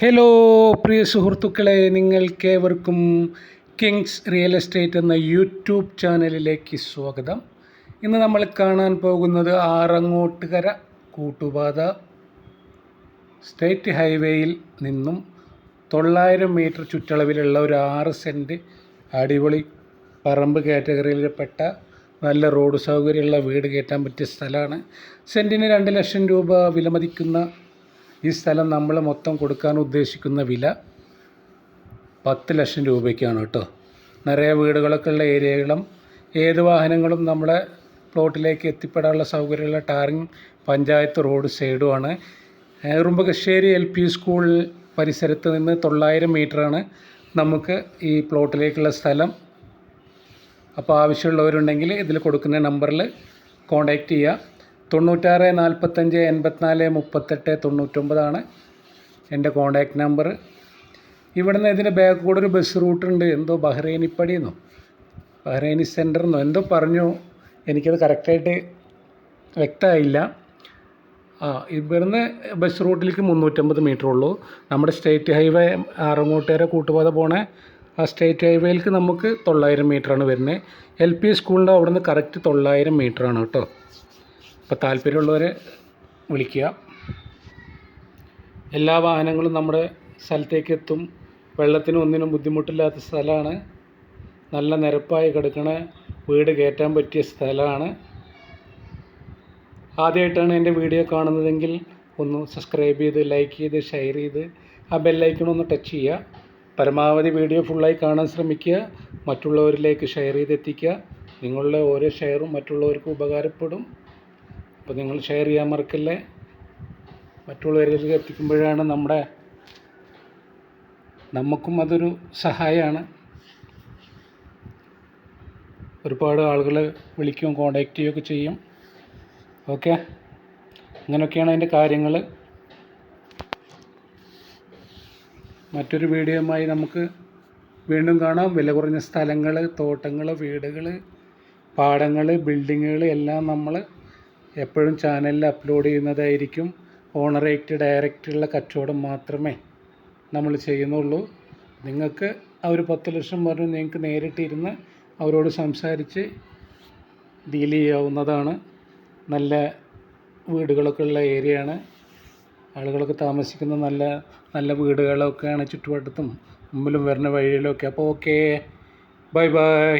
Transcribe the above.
Hello പ്രിയ സുഹൃത്തുക്കളെ നിങ്ങൾക്കേവർക്കും കിങ്സ് റിയൽ എസ്റ്റേറ്റ് എന്ന യൂട്യൂബ് ചാനലിലേക്ക് സ്വാഗതം. ഇന്ന് നമ്മൾ കാണാൻ പോകുന്നത് ആറങ്ങോട്ടുകര കൂട്ടുപാത സ്റ്റേറ്റ് ഹൈവേയിൽ നിന്നും തൊള്ളായിരം മീറ്റർ ചുറ്റളവിലുള്ള ഒരു ആറ് സെന്റ് അടിപൊളി പറമ്പ് കാറ്റഗറിയിൽപ്പെട്ട നല്ല റോഡ് സൗകര്യമുള്ള വീട് കയറ്റാൻ പറ്റിയ സ്ഥലമാണ്. സെന്റിന് രണ്ട് ലക്ഷം രൂപ വിലമതിക്കുന്ന ഈ സ്ഥലം നമ്മൾ മൊത്തം കൊടുക്കാൻ ഉദ്ദേശിക്കുന്ന വില പത്ത് ലക്ഷം രൂപയ്ക്കാണ് കേട്ടോ. നിറയെ വീടുകളൊക്കെ ഉള്ള ഏരിയകളും ഏത് വാഹനങ്ങളും നമ്മളെ പ്ലോട്ടിലേക്ക് എത്തിപ്പെടാനുള്ള സൗകര്യമുള്ള ടാറിങ് പഞ്ചായത്ത് റോഡ് സൈഡുമാണ് ഏറുമ്പകശ്ശേരി എൽ പി സ്കൂൾ പരിസരത്ത് നിന്ന് തൊള്ളായിരം മീറ്ററാണ് നമുക്ക് ഈ പ്ലോട്ടിലേക്കുള്ള സ്ഥലം. അപ്പോൾ ആവശ്യമുള്ളവരുണ്ടെങ്കിൽ ഇതിൽ കൊടുക്കുന്ന നമ്പറിൽ കോൺടാക്റ്റ് ചെയ്യുക തൊണ്ണൂറ്റാറ് നാൽപ്പത്തഞ്ച് എൺപത്തിനാല് മുപ്പത്തെട്ട് തൊണ്ണൂറ്റൊമ്പതാണ് എന്റെ കോൺടാക്റ്റ് നമ്പർ ഇവിടുന്ന് ഇതിന്റെ ബാക്ക് കൂടെ ഒരു ബസ് റൂട്ട് ഉണ്ട്. എന്തോ ബഹ്റൈനിപ്പടിയെന്നോ ബഹ്റൈനി സെന്റർ എന്നോ എന്തോ പറഞ്ഞു. എനിക്കത് കറക്റ്റായിട്ട് വ്യക്തമായില്ല. ആ ഇവിടുന്ന് ബസ് റൂട്ടിലേക്ക് മുന്നൂറ്റമ്പത് മീറ്റർ ഉള്ളൂ. നമ്മുടെ സ്റ്റേറ്റ് ഹൈവേ ആറങ്ങോട്ടുകര കൂട്ടുപാത പോണേ ആ സ്റ്റേറ്റ് ഹൈവേയിലേക്ക് നമുക്ക് തൊള്ളായിരം മീറ്ററാണ് വരുന്നത്. എൽ പി സ്കൂളിന്റെ അവിടുന്ന് കറക്റ്റ് തൊള്ളായിരം മീറ്ററാണ് കേട്ടോ. അപ്പോൾ താല്പര്യമുള്ളവരെ വിളിക്കുക. എല്ലാ വാഹനങ്ങളും നമ്മുടെ സ്ഥലത്തേക്ക് എത്തും. വെള്ളത്തിനും ഒന്നിനും ബുദ്ധിമുട്ടില്ലാത്ത സ്ഥലമാണ്. നല്ല നിരപ്പായി കിടക്കണ വീട് കയറ്റാൻ പറ്റിയ സ്ഥലമാണ്. ആദ്യമായിട്ടാണ് എന്റെ വീഡിയോ കാണുന്നതെങ്കിൽ ഒന്ന് സബ്സ്ക്രൈബ് ചെയ്ത് ലൈക്ക് ചെയ്ത് ഷെയർ ചെയ്ത് ആ ബെല്ലൈക്കൺ ഒന്ന് ടച്ച് ചെയ്യുക. പരമാവധി വീഡിയോ ഫുള്ളായി കാണാൻ ശ്രമിക്കുക. മറ്റുള്ളവരിലേക്ക് ഷെയർ ചെയ്ത് എത്തിക്കുക നിങ്ങളുടെ ഓരോ ഷെയറും മറ്റുള്ളവർക്ക് ഉപകാരപ്പെടും. അപ്പോൾ നിങ്ങൾ ഷെയർ ചെയ്യാൻ മറക്കല്ലേ? മറ്റുള്ളവരിലേക്ക് എത്തിക്കുമ്പോഴാണ് നമ്മുടെ നമുക്കും അതൊരു സഹായമാണ്. ഒരുപാട് ആളുകൾ വിളിക്കുകയും കോണ്ടാക്ട് ചെയ്യുകയൊക്കെ ചെയ്യും. ഓക്കെ അങ്ങനെയൊക്കെയാണ് അതിന്റെ കാര്യങ്ങൾ. മറ്റൊരു വീഡിയോയുമായി നമുക്ക് വീണ്ടും കാണാം. വില കുറഞ്ഞ സ്ഥലങ്ങൾ തോട്ടങ്ങൾ വീടുകൾ പാടങ്ങൾ ബിൽഡിങ്ങുകൾ എല്ലാം നമ്മൾ എപ്പോഴും ചാനലിൽ അപ്ലോഡ് ചെയ്യുന്നതായിരിക്കും. ഓണറേറ്റ് ഡയറക്റ്റുള്ള കച്ചവടം മാത്രമേ നമ്മൾ ചെയ്യുന്നുള്ളൂ. നിങ്ങൾക്ക് ആ ഒരു പത്ത് ലക്ഷം പറഞ്ഞ് നിങ്ങൾക്ക് നേരിട്ടിരുന്ന് അവരോട് സംസാരിച്ച് ഡീൽ ചെയ്യാവുന്നതാണ്. നല്ല വീടുകളൊക്കെ ഉള്ള ഏരിയയാണ് ആളുകളൊക്കെ താമസിക്കുന്ന നല്ല നല്ല വീടുകളൊക്കെയാണ് ചുറ്റുവട്ടത്തും. മുമ്പിലും വരുന്ന വഴിയിലൊക്കെ. അപ്പോൾ ഓക്കേ ബൈ ബൈ